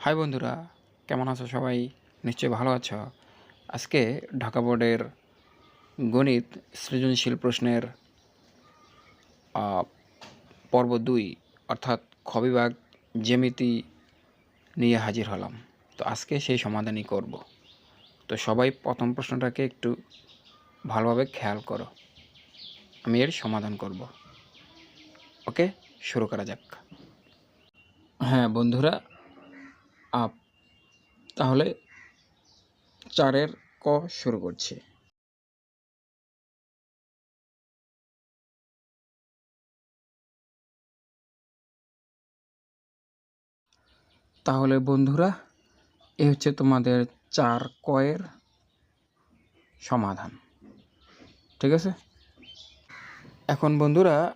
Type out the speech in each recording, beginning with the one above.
High বন্ধুরা, কেমন আছো সবাই? নিশ্চয়ই ভালো আছো। আজকে ঢাকা বোর্ডের গণিত সৃজনশীল প্রশ্নের পর্ব দুই, অর্থাৎ খ বিভাগ জ্যামিতি নিয়ে হাজির হলাম। তো আজকে সেই সমাধানই করব। তো সবাই প্রথম প্রশ্নটাকে একটু ভালোভাবে খেয়াল করো। আমি এর সমাধান করব। ওকে, শুরু করা যাক। হ্যাঁ বন্ধুরা তাহলে চারের ক শুরু করছি। তাহলে বন্ধুরা, এ হচ্ছে তোমাদের চার কয়ের সমাধান। ঠিক আছে? এখন বন্ধুরা,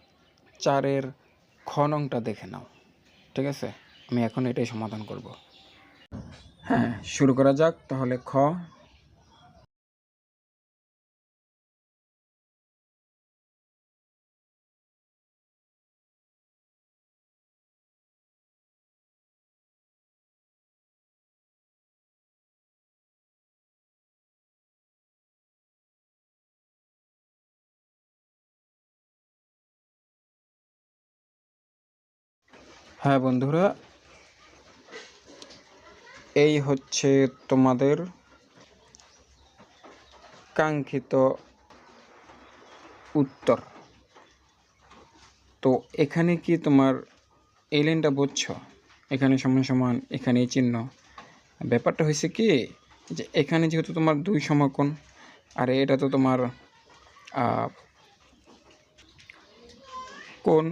চারের খ নংটা দেখে নাও। ঠিক আছে? আমি এখন এটাই সমাধান করব। হ্যাঁ শুরু করা যাক তাহলে খ। হ্যাঁ বন্ধুরা এই হচ্ছে তোমাদের কাঙ্ক্ষিত উত্তর। তো এখানে কি তোমার এই লাইনটা বুঝছ? এখানে সমান সমান, এখানে এই চিহ্ন। ব্যাপারটা হয়েছে কি, যে এখানে যেহেতু তোমার দুই সমকোণ, আর এটা তো তোমার কোন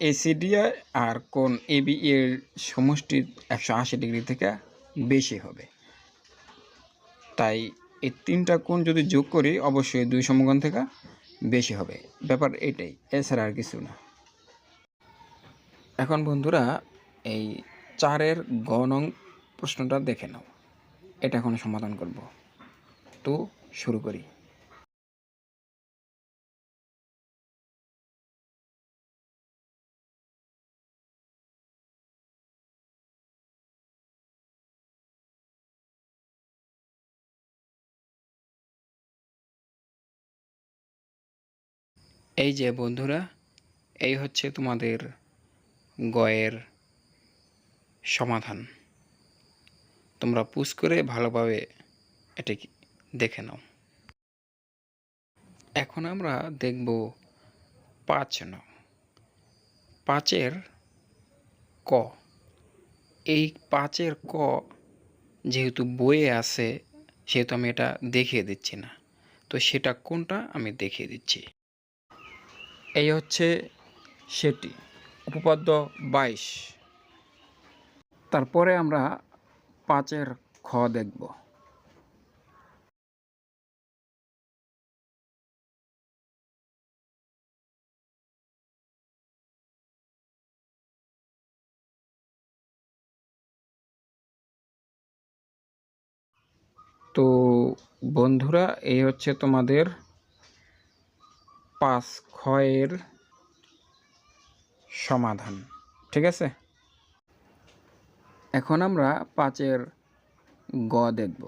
এসিডিআই আর কোন এবি এর সমষ্টি একশো আশি ডিগ্রি থেকে বেশি হবে। তাই এই তিনটা কোণ যদি যোগ করি, অবশ্যই দুই সমকোণ থেকে বেশি হবে। ব্যাপার এটাই, এছাড়া আর কিছু না। এখন বন্ধুরা, এই চারের গ নং প্রশ্নটা দেখে নাও। এটা এখন সমাধান করব। তো শুরু করি। এই যে বন্ধুরা, এই হচ্ছে তোমাদের গয়ের সমাধান। তোমরা পুশ করে ভালোভাবে এটাকে দেখে নাও। এখন আমরা দেখব পাঁচ নং। পাঁচের ক। এই পাঁচের ক যেহেতু বইয়ে আছে, সেহেতু আমি এটা দেখিয়ে দিচ্ছি না। তো সেটা কোনটা আমি দেখিয়ে দিচ্ছি? এই হচ্ছে সেটি, উপপাদ্য বাইশ। তারপরে আমরা পাঁচের খ দেখব। তো বন্ধুরা, এই হচ্ছে তোমাদের পাঁচ ক্ষয়ের সমাধান ঠিক আছে? এখন আমরা পাঁচের গ দেখব।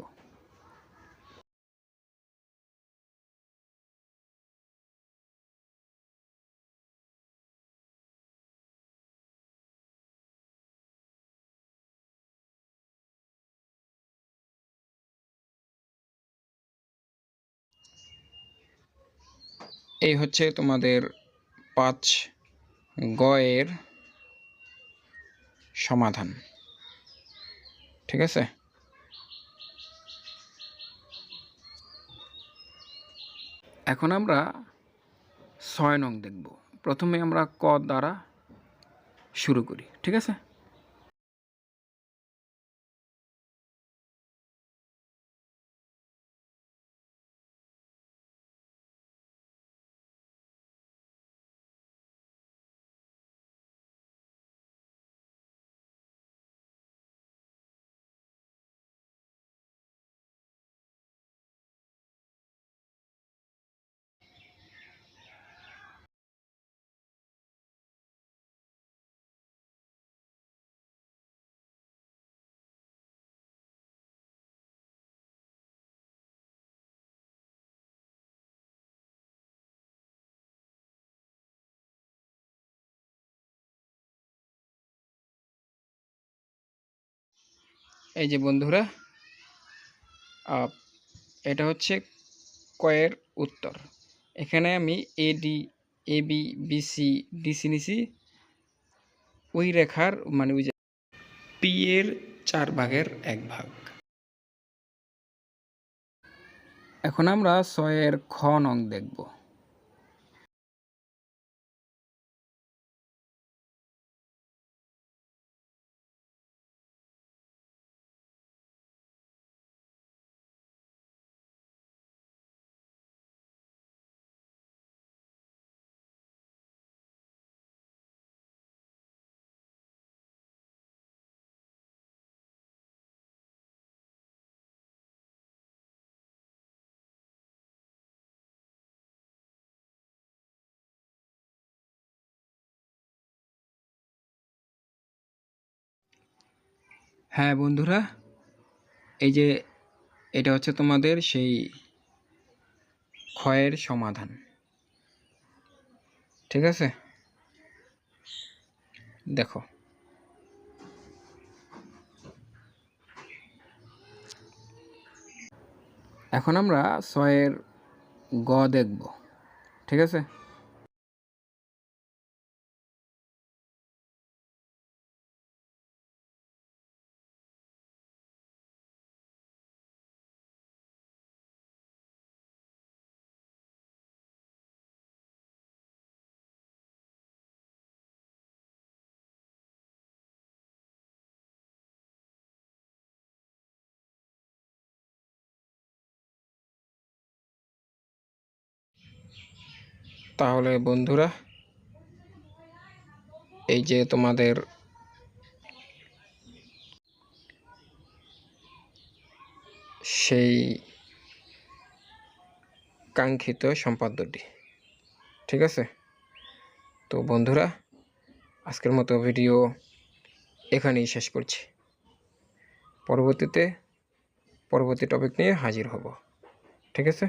এই হচ্ছে তোমাদের পাঁচ গয়ের সমাধান। ঠিক আছে? এখন আমরা ছয় নং দেখব। প্রথমে আমরা ক দ্বারা শুরু করি। ঠিক আছে? এই যে বন্ধুরা এটা হচ্ছে কয়ের উত্তর। এখানে আমি A D A B B C DC নিছি। ওই রেখার মানে ওই পি এর চার ভাগের এক ভাগ। এখন আমরা ছয়ের খ নং দেখব। হ্যাঁ বন্ধুরা, এই যে এটা হচ্ছে তোমাদের সেই ক্ষয়ের সমাধান। ঠিক আছে? দেখো। এখন আমরা ছয়ের গ দেখব। ঠিক আছে? তাহলে বন্ধুরা, এই যে তোমাদের সেই কাঙ্ক্ষিত সম্পাদ্যটি, ঠিক আছে? তো বন্ধুরা, আজকের মতো ভিডিও এখানেই শেষ করছি। পরবর্তীতে পরবর্তী টপিক নিয়ে হাজির হব, ঠিক আছে?